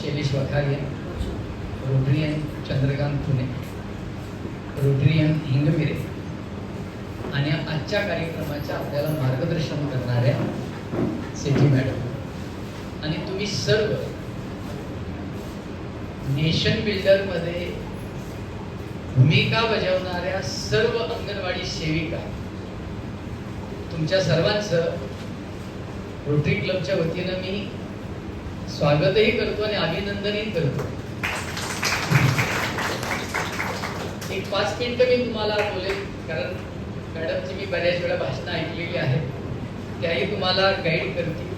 Shailesh Vakharia Rotarian Chandrakant Pune Rotarian Hingmire आणि आजच्या कार्यक्रमाच्या आपल्याला मार्गदर्शन करणाऱ्या सेठी मॅडम आणि तुम्ही सर्व नेशन बिल्डरमध्ये भूमिका बजावणाऱ्या सर्व अंगणवाडी सेविका तुमच्या सर्वांचं रोटरी क्लबच्या वतीनं मी स्वागतही करतो आणि अभिनंदनही करतो. एक पाच मिनिटं मी तुम्हाला बोलेल कारण मॅडमची मी बऱ्याच वेळा भाषणं ऐकलेली आहेत. त्याही तुम्हाला गाईड करतील.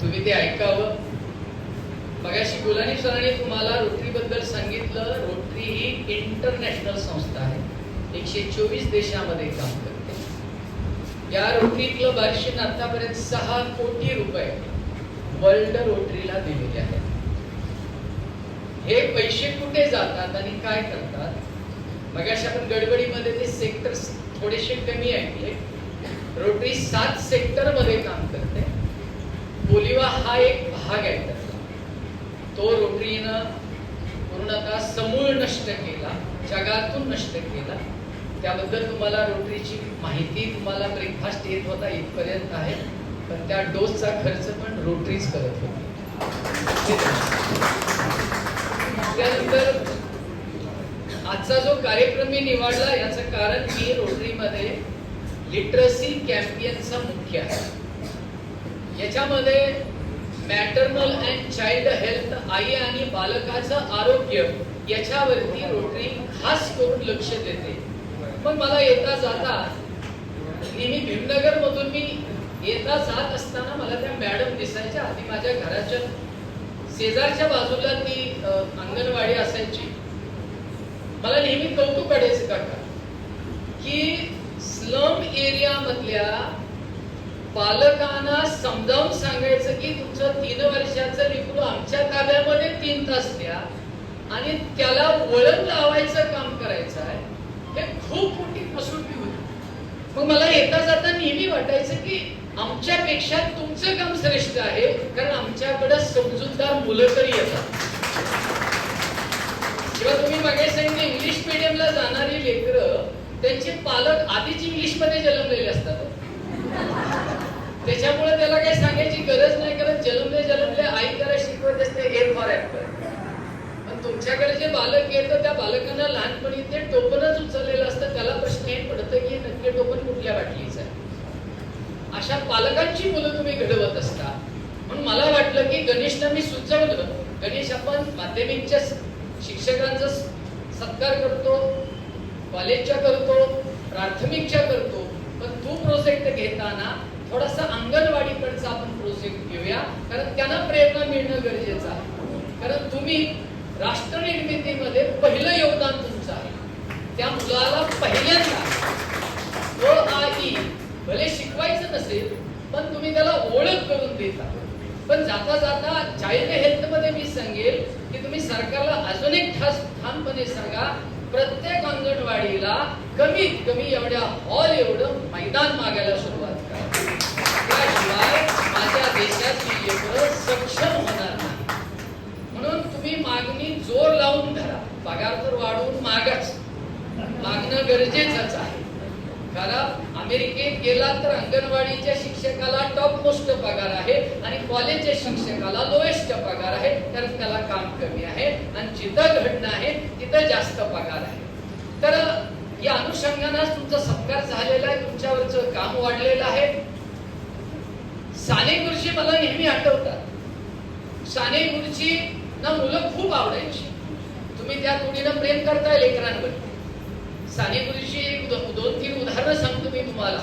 तुम्ही ते ऐकावं. मगाशी गुलानी सरांनी तुम्हाला रोटरी बद्दल सांगितलं. रोटरी ही इंटरनॅशनल संस्था आहे. एकशे चोवीस देशामध्ये काम करते. या रोटरी क्लब आरशीन आतापर्यंत सहा कोटी रुपये वर्ल्ड रोटरीला दिलेले आहेत. हे पैसे कुठे जातात आणि काय करतात? मग अशा आपण गडबडीमध्ये ते सेक्टर थोडेसे कमी ऐकले. रोटरी सात सेक्टरमध्ये काम करते. बोलिवा हा एक भाग आहे त्याचा. तो रोटरीनं पूर्णतः समूळ नष्ट केला जगातून नष्ट केला. त्याबद्दल तुम्हाला रोटरीची माहिती तुम्हाला ब्रेकफास्ट येत होता इथपर्यंत आहे. पण त्या डोसचा खर्च पण रोटरीच करत होती. त्यानंतर आजचा जो कार्यक्रम मी निवडला याचं कारण मी रोटरीमध्ये लिटरसी कॅम्पियनचा मुख्य आहे. याच्यामध्ये मॅटर्नल अँड चाइल्ड हेल्थ आई आणि बालकाचं आरोग्य याच्यावरती रोटरी खास करून लक्ष देते. पण मला येता जाता नेहमी भीमनगर मधून मी येता जात असताना मला त्या मॅडम दिसायच्या आधी माझ्या घराच्या शेजारच्या बाजूला ती अंगणवाडी असायची. मला नेहमी कौतुक काढायचं काका की स्लम एरिया मधल्या पालकांना समजावून सांगायचं की तुमचं तीन वर्षाचं लेकरू आमच्या ताब्यामध्ये तीन तास द्या आणि त्याला वळण लावायचं काम करायचं आहे. हे खूप मोठी कसोटी होती. मग मला येता जाता नेहमी वाटायचं की आमच्यापेक्षा तुमचं काम श्रेष्ठ आहे कारण आमच्याकडे समजूतदार मुलं तरी येतात. जेव्हा तुम्ही मागे सांगितलं इंग्लिश मिडियमला जाणारी लेकरं त्यांचे पालक आधीच इंग्लिशमध्ये जन्मलेले असतात. त्याच्यामुळे त्याला काही सांगायची गरज नाही कारण जन्मले जन्मले आई त्याला शिकवत असते ए फॉर ऍपल पण तुमच्याकडे जे बालक येतं त्या बालकांना लहानपणी ते टोपणच उचललेलं असतं त्याला प्रश्न हे पडतं की नक्की टोपण कुठल्या बाटलीचं आहे? अशा पालकांची मुलं तुम्ही घडवत असता. म्हणून मला वाटलं की गणेशला मी सुचवलं गणेश आपण माध्यमिकच्या शिक्षकांचा सत्कार करतो कॉलेजच्या करतो प्राथमिकच्या करतो. पण तू प्रोजेक्ट घेताना थोडासा अंगणवाडीकडचा आपण प्रोजेक्ट घेऊया. कारण त्यांना प्रेरणा मिळणं गरजेचं आहे. कारण तुम्ही राष्ट्र निर्मितीमध्ये पहिलं योगदान तुमचं आहे. त्या मुलाला पहिल्यांदा नसेल पण तुम्ही त्याला ओळख करून देता. पण जाता जाता चाइल्ड हेल्थमध्ये मी सांगेल की तुम्ही सरकारला अजून एक ठास ठामपणे सांगा प्रत्येक अंगणवाडीला कमीत कमी एवढ्या हॉल एवढं मैदान मागायला सुरुवात करा. त्याशिवाय माझ्या देशाची लेकरं सक्षम होणार नाही. म्हणून तुम्ही मागणी जोर लावून धरा. पगार तर वाढवून मागाच. मागणं गरजेचंच आहे. कारण अमेरिकेत गेला तर अंगणवाडीच्या शिक्षकाला टॉप मोस्ट पगार आहे आणि कॉलेजच्या शिक्षकाला लोएस्ट पगार आहे. कारण त्याला काम कमी आहे आणि जिथं घडणं आहे तिथं जास्त पगार आहे. तर या अनुषंगानं तुमचा सत्कार झालेला आहे. तुमच्यावरचं काम वाढलेलं आहे. साने गुरुजी मला नेहमी आठवतात. साने गुरुजी ना मुलं खूप आवडायची. तुम्ही त्या कुणीनं प्रेम करताय लेकरांवर. साने गुरुजी दो- दोन तीन सांगतो मी तुम्हाला.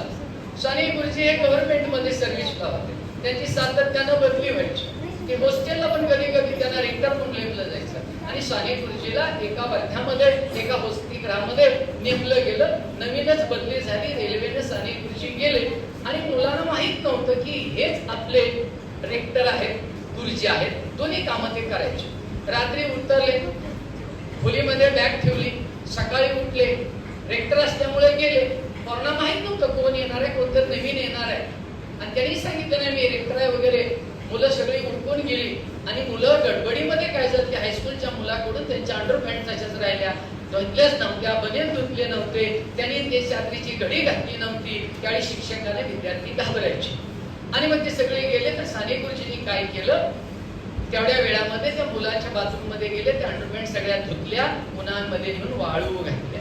शनी गुरुजी हे गव्हर्नमेंटमध्ये सर्व्हिसला होते त्यांची सातत्यानं बदली व्हायची. ते हॉस्टेलला पण कधी कधी त्यांना रेक्टर म्हणून नेमलं जायचं. आणि शाने गुरुजीला एका वर्ध्यामध्ये एका वसतिगृहामध्ये नेमलं गेलं. नवीनच बदली झाली. रेल्वेने साने गुरुजी गेले. आणि मुलांना माहीत नव्हतं की हेच आपले रेक्टर आहेत गुरुजी आहेत. दोन्ही कामं ते करायचे. रात्री उतरले. खोलीमध्ये बॅग ठेवली. सकाळी उठले. रेक्टर असल्यामुळे गेले. कोणाला माहीत नव्हतं कोण येणार आहे कोणतं नवीन येणार आहे. आणि त्यांनी सांगितलं नाही मी रेखराय वगैरे मुलं सगळी उडकून गेली. आणि मुलं गडबडीमध्ये काय झालं की हायस्कूलच्या मुलाकडून त्यांच्या अंडरपॅन्ट तशाच राहिल्या. धुतल्याच नव्हत्या बनेल धुतले नव्हते. त्यांनी ते चादरीची घडी घातली नव्हती. त्यावेळी शिक्षकाने विद्यार्थी घाबरायचे. आणि मग ते सगळे गेले तर साने गुरुजींनी काय केलं? तेवढ्या वेळामध्ये त्या मुलाच्या बाथरूममध्ये गेले त्या अंडरपॅन्ट सगळ्या धुतल्या उन्हामध्ये घेऊन वाळू घातल्या.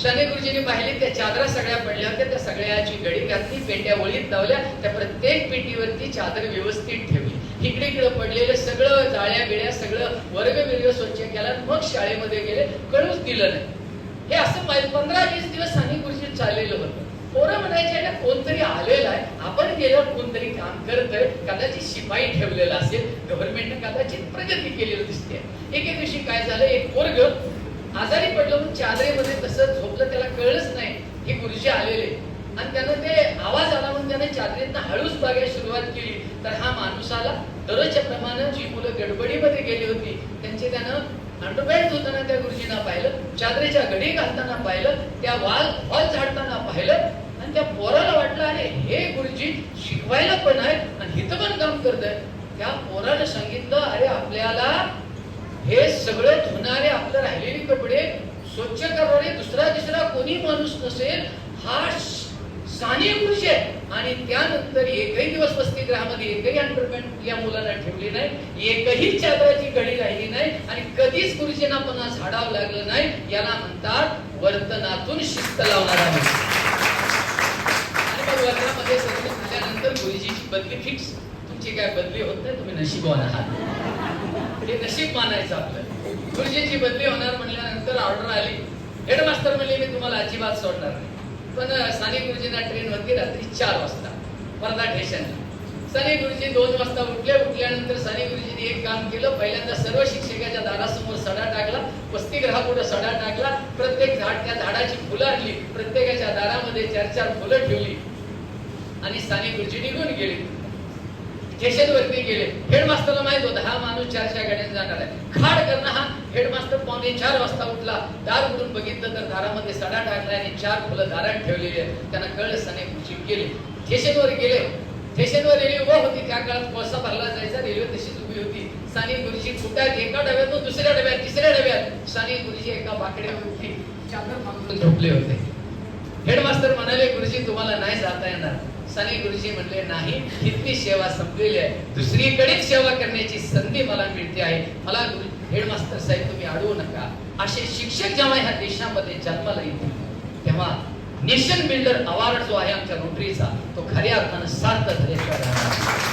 शाने गुरुजींनी पाहिले त्या चादरा सगळ्या पडल्या होत्या त्या सगळ्याची गडी घातली पेट्या ओळीत लावल्या त्या प्रत्येक पेटीवरती चादर व्यवस्थित ठेवली. इकडे इकडे पडलेलं सगळं जाळ्या बिळ्या सगळं वर्ग बिर्ग स्वच्छ केला मग शाळेमध्ये गेले कळूच दिलं नाही. हे असं पंधरा वीस दिवस साने गुरुजी चाललेलं होतं. पोरं म्हणायचे कोणतरी आलेलं आहे आपण गेल्यावर कोणतरी काम करतोय कदाचित शिपाई ठेवलेला असेल गव्हर्नमेंटने कदाचित प्रगती केलेली दिसते. एके दिवशी काय झालं एक वर्ग आजारी पडलं म्हणून चादरीमध्ये तसं झोपलं त्याला कळलंच नाही की गुरुजी आलेले. आणि त्यानं ते आवाज आला म्हणून त्याने चादरीतनं हळूच बघायला सुरुवात केली. तर हा माणूस आला. दररोजच्या प्रमाणे जी मुलं गडबडीमध्ये गेली होती त्यांचे त्यानं अंडरपॅन्ट धुताना त्या गुरुजींना पाहिलं चादरीच्या घडी घालताना पाहिलं त्या वाल हॉल झाडताना पाहिलं. आणि त्या पोराला वाटलं अरे हे गुरुजी शिकवायला पण आहे आणि हिथं पण काम करत त्या पोराला सांगितलं अरे आपल्याला हे सगळं धुणारे आपलं राहिलेले कपडे स्वच्छ करणारे दुसरा तिसरा कोणी माणूस नसेल हा श- साने आहे. आणि त्यानंतर एकही दिवस वसतिगृहामध्ये एकही अंडरमेंट या मुलांना ठेवली नाही एकही चादराची घडी राहिली नाही आणि कधीच गुरुजींना पण झाडावं लागलं नाही याला म्हणतात वर्तनातून शिस्त लावणारा माणूस. आणि मग वर्तनामध्ये सगळं झाल्यानंतर गुरुजीची बदली फिक्स तुमची काय बदली होत नाही तुम्ही नशीबवान आहात. हे नशीब मानायचं आपलं. गुरुजींची बदली होणार म्हणल्यानंतर ऑर्डर आली. हेडमास्तर म्हणले मी तुम्हाला अजिबात सोडणार नाही. पण साने गुरुजींना ट्रेन होती रात्री चार वाजता. वर्धा स्टेशनला साने गुरुजी दोन वाजता उठले. उठल्यानंतर साने गुरुजींनी एक काम केलं. पहिल्यांदा सर्व शिक्षकाच्या दारासमोर सडा टाकला. वसतिगृहापुढे सडा टाकला. प्रत्येक झाड त्या झाडाची फुलं आणली. प्रत्येकाच्या दारामध्ये चार चार फुलं ठेवली. आणि साने गुरुजी निघून गेले. स्टेशनवरती गेले. हेडमास्टरला माहीत होतं हा माणूस चारच्या गाड्याने जाणार आहे. खाड करणं हा हेडमास्टर पावणे चार वाजता उठला. दार उघडून बघितलं तर दारामध्ये सडा टाकला आणि चार फुलं दारात ठेवलेली आहेत. त्यांना कळलं साने गुरुजी गेले स्टेशनवर गेले. स्टेशनवर रेल्वे उभा होती. त्या काळात कोळसा भरला जायचा. रेल्वे तशीच उभी होती. साने गुरुजी फुटात. एका डब्यातून दुसऱ्या डब्यात तिसऱ्या डब्यात. साने गुरुजी एका बाकड्यावरती चादर मागून झोपले होते. हेडमास्टर म्हणाले गुरुजी तुम्हाला नाही जाता येणार. साने गुरुजी म्हणले नाही इथली सेवा संपलेली आहे. दुसरीकडे सेवा करण्याची संधी मला मिळते आहे. मला हेडमास्तर हेडमास्टर साहेब तुम्ही अडवू नका. असे शिक्षक जेव्हा ह्या देशामध्ये जन्माला येतील तेव्हा नेशन बिल्डर अवॉर्ड जो आहे आमच्या रोटरीचा तो खऱ्या अर्थानं सार्थ ठरेल